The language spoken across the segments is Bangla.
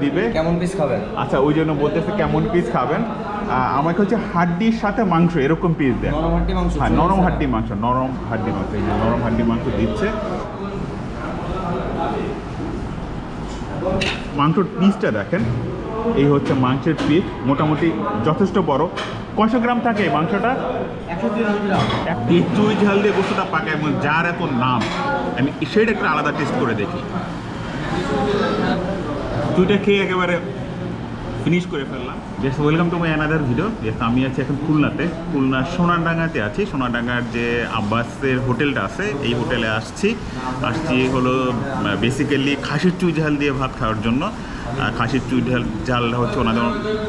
দিবে? কেমন পিস খাবেন? আচ্ছা ওই জন্য বলতেছে কেমন পিস খাবেন? আমাকে হচ্ছে হাড্ডির সাথে মাংস এরকম পিস দেন। নরম হাড্ডি মাংস হ্যাঁ নরম হাড্ডি মাংস নরম হাড্ডি মাংস এই যে নরম হাড্ডি মাংস দিচ্ছে। মাংসর পিসটা দেখেন। এই হচ্ছে মাংসের পিস মোটামুটি যথেষ্ট বড়। কয়শো গ্রাম থাকে এই মাংসটা? চুই ঝাল দিয়ে বস্তুটা পাকায় এবং যার এত নাম। আমি সেটা একটা আলাদা টেস্ট করে দেখি। চুইটা খেয়ে একেবারে ফিনিশ করে ফেললাম। বেশ welcome to my another video যেহেতু আমি আছি এখন খুলনাতে। খুলনা সোনারডাঙ্গাতে আছি। সোনারডাঙ্গার যে আব্বাসের হোটেলটা আছে, এই হোটেলে আসছি। আসছি হলো বেসিক্যালি খাসির চুই ঝাল দিয়ে ভাত খাওয়ার জন্য। খাসির চুই ঝাল, ঝালটা হচ্ছে ওনাদের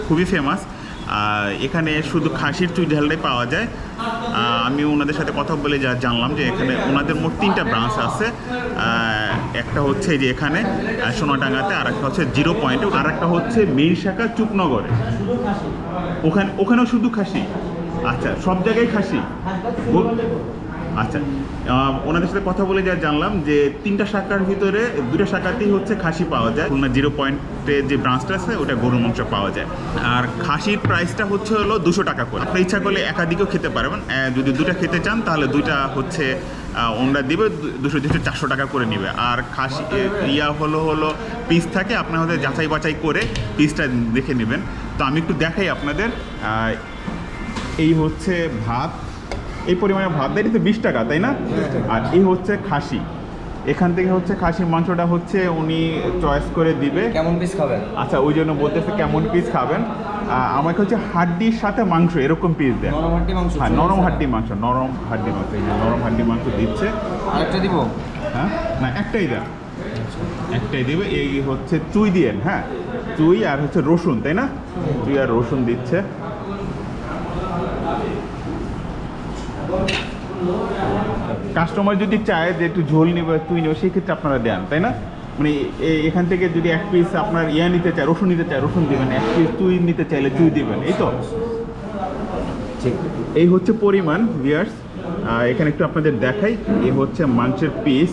খুবই ফেমাস আর এখানে শুধু খাসির চুই ঝালটাই পাওয়া যায়। আমি ওনাদের সাথে কথা বলে যা জানলাম যে এখানে ওনাদের মোট তিনটা ব্রাঞ্চ আছে। একটা হচ্ছে যে এখানে সোনাডাঙ্গাতে আর একটা হচ্ছে জিরো পয়েন্টে আর একটা হচ্ছে মেইন শাখা চুপনগরে ওখানে ওখানেও শুধু খাসি? আচ্ছা সব জায়গায় খাসি? আচ্ছা ওনাদের সাথে কথা বলে যা জানলাম যে তিনটা শাখার ভিতরে দুটো শাখাতেই হচ্ছে খাসি পাওয়া যায়। খুলনা জিরো পয়েন্টে যে ব্রাঞ্চটা আছে, ওটা গরুর মাংস পাওয়া যায়। আর খাসির প্রাইসটা হচ্ছে হলো দুশো টাকা করে। আপনি ইচ্ছা করলে একাধিকও খেতে পারবেন। যদি দুটা খেতে চান, তাহলে দুইটা হচ্ছে ওনরা দিবে দুশো দুশো চারশো টাকা করে নিবে। আর খাসি ইয়া হলো হলো পিস থাকে আপনার হচ্ছে যাচাই বাছাই করে পিসটা দেখে নেবেন। তো আমি একটু দেখাই আপনাদের এই হচ্ছে ভাত। এই পরিমাণে ভাত দেয় এটা তো বিশ টাকা তাই না? আর এই হচ্ছে খাসি। এখান থেকে হচ্ছে খাসির মাংসটা হচ্ছে উনি চয়েস করে দিবে। কেমন পিস খাবেন? আচ্ছা ওই জন্য বলতেছে কেমন পিস খাবেন। আমাকে হচ্ছে হাড্ডির সাথে মাংস এরকম পিস দেন। নরম হাড্ডি মাংস হ্যাঁ নরম হাড্ডি মাংস নরম হাড্ডি মাংস এই নরম হাড্ডি মাংস দিচ্ছে। আরেকটা দিব? হ্যাঁ না একটাই দেন। একটাই দেবে এই হচ্ছে চুই দিয়েন হ্যাঁ। চুই আর হচ্ছে রসুন তাই না? চুই আর রসুন দিচ্ছে। কাস্টমার যদি চায় যে একটু ঝোল নেবে তুই নেবে সেই ক্ষেত্রে আপনারা দেন তাই না? মানে এ- এখান থেকে যদি এক পিস আপনার ইয়া নিতে চায় রসুন নিতে চায় রসুন দিবেন এক পিস তুই নিতে চাইলে চুই দিবেন এই তো? এই হচ্ছে পরিমাণ বিয়ার্স এখানে একটু আপনাদের দেখাই এই হচ্ছে মাংসের পিস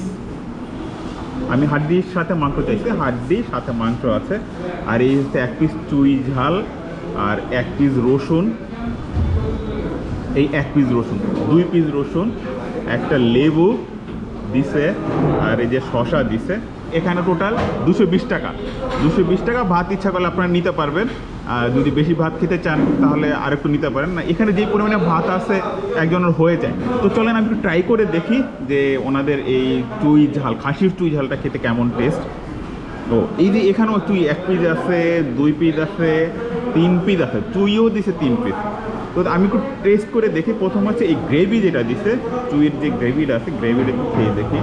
আমি হাড্ডির সাথে মাংস চাইছি হাড্ডির সাথে মাংস আছে। আর এই হচ্ছে এক পিস চুই ঝাল আর এক পিস রসুন। এই এক পিস রসুন দুই পিস রসুন। একটা লেবু দিছে আর এই যে শশা দিছে। এখানে টোটাল দুশো বিশ টাকা। দুশো বিশ টাকা ভাত ইচ্ছা করলে আপনারা নিতে পারবেন। আর যদি বেশি ভাত খেতে চান, তাহলে আর একটু নিতে পারেন না। এখানে যে পরিমাণে ভাত আছে, একজনের হয়ে যায়। তো চলেন আমি একটু ট্রাই করে দেখি যে ওনাদের এই চুই ঝাল, খাসির চুই ঝালটা খেতে কেমন টেস্ট ও এই যে এখানেও চুই, এক পিস আছে, দুই পিস আছে তিন পিস আছে চুইও দিছে তিন পিস তো আমি একটু টেস্ট করে দেখি, প্রথম হচ্ছে এই গ্রেভি যেটা দিছে চুইয়ের যে গ্রেভিটা আছে গ্রেভিটা একটু খেয়ে দেখি।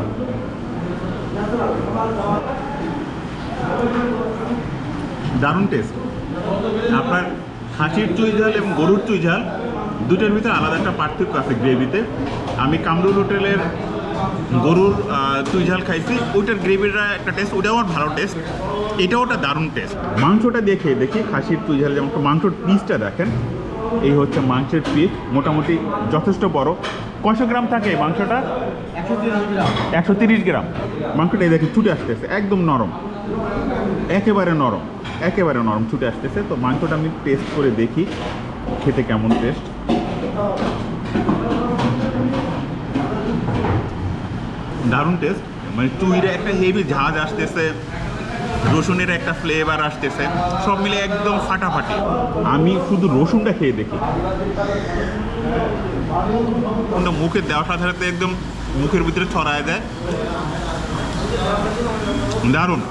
দারুণ টেস্ট আপনার খাসির চুই ঝাল এবং গরুর চুই ঝাল দুটোর ভিতরে আলাদা একটা পার্থক্য আছে গ্রেভিতে আমি কামরুল হোটেলের গরুর তুই ঝাল খাইছি, ওইটার গ্রেভিটা একটা টেস্ট ওটাও আমার ভালো টেস্ট এটাও একটা দারুণ টেস্ট মাংসটা দেখে, দেখি, খাসির চুই ঝাল যেমন মাংসর পিসটা দেখেন, এই হচ্ছে মাংসের পিস মোটামুটি যথেষ্ট বড়। কয়শো গ্রাম থাকে মাংসটা? একশো তিরিশ গ্রাম। মাংসটা এই দেখে ছুটে আসতেছে, একদম নরম। একেবারে নরম একেবারে নরম ছুটে আসতেছে। তো মাংসটা আমি টেস্ট করে দেখি, খেতে কেমন টেস্ট দারুণ টেস্ট মানে চুইরে একটা হেভি ঝাঁজ আসতেছে, রসুনের একটা ফ্লেভার আসতেছে, সব মিলে একদম ফাটাফাটি। আমি শুধু রসুনটা খেয়ে দেখি। কোনটা মুখে দেওয়ার সাথে সাথে একদম মুখের ভিতরে ছড়ায় দেয়। দারুণ।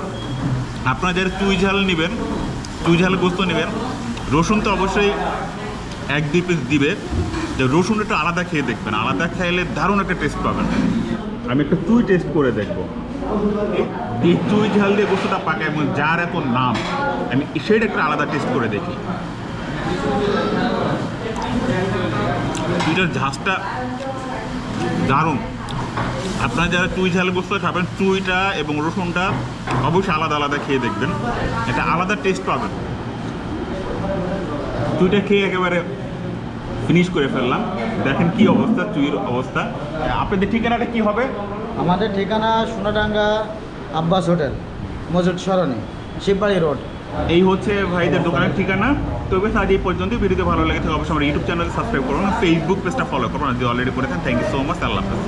আপনারা যারা চুই ঝাল নেবেন চুই ঝাল গোস্ত নেবেন, রসুন তো অবশ্যই এক দুই পিস দিবে। যে রসুন একটু আলাদা খেয়ে দেখবেন। আলাদা খেলে দারুণ একটা টেস্ট পাবেন। আমি একটা চুই টেস্ট করে দেখব। চুই ঝাল দিয়ে গোস্তটা পাকায় এবং যার এত নাম, আমি সেটা একটা আলাদা টেস্ট করে দেখি। চুইটার ঝাঁজটা দারুণ। আপনারা যারা চুই ঝাল গোস্ত খাবেন, চুইটা এবং রসুনটা অবশ্যই আলাদা আলাদা খেয়ে দেখবেন। একটা আলাদা টেস্ট পাবেন। চুইটা খেয়ে একেবারে ফিনিশ করে ফেললাম। দেখেন কি অবস্থা চুইয়ের অবস্থা। আপনাদের ঠিকানাটা কি হবে? আমাদের ঠিকানা সোনাডাঙ্গা আব্বাস হোটেল মজুদ সরণি শিববাড়ি রোড। এই হচ্ছে ভাইদের দোকানের ঠিকানা। তবে আজ এই পর্যন্ত ভিডিওতে ভালো লেগে থাকে অবশ্যই আমার ইউটিউব চ্যানেল সাবস্ক্রাইব করুন ফেসবুক পেজটা ফলো করুন। যদি অলরেডি করে করেছেন থ্যাংক ইউ সো মাচ আল্লাহ হাফেজ।